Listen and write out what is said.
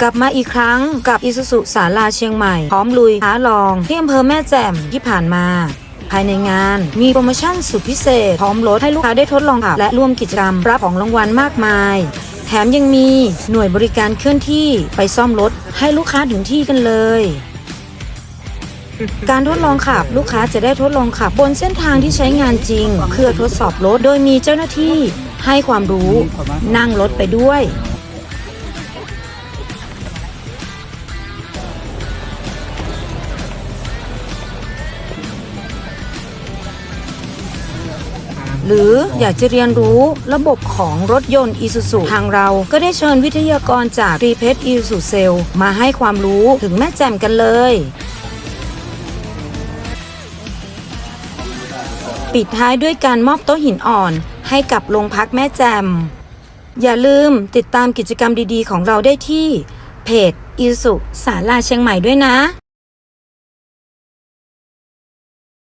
กลับมาอีกครั้งกับอิสุสุสาลาเชียงใหม่ พร้อมลุยท้าลองที่อำเภอแม่แจ่มที่ผ่านมา ภายในงานมีโปรโมชั่นสุดพิเศษ พร้อมลดให้ลูกค้าได้ทดลองขับและร่วมกิจกรรมรับของรางวัลมากมาย แถมยังมีหน่วยบริการเคลื่อนที่ไปซ่อมรถให้ลูกค้าถึงที่กันเลยการทดลองขับลูกค้าจะได้ทดลองขับบนเส้นทางที่ใช้งานจริง เพื่อทดสอบรถโดยมีเจ้าหน้าที่ให้ความรู้นั่งรถไปด้วย หรืออยากจะเรียนรู้ระบบของรถยนต์ Isuzu ทางเราก็ได้เชิญวิทยากรจากรีเพช Isuzu Cell มาให้ความรู้ถึงแม่แจ่มกันเลย ปิดท้ายด้วยการมอบโต๊ะหินอ่อนให้กับโรงพักแม่แจ่มอย่าลืมติดตามกิจกรรมดีๆ ของเราได้ที่เพจ Isuzu สาลาเชียงใหม่ด้วยนะ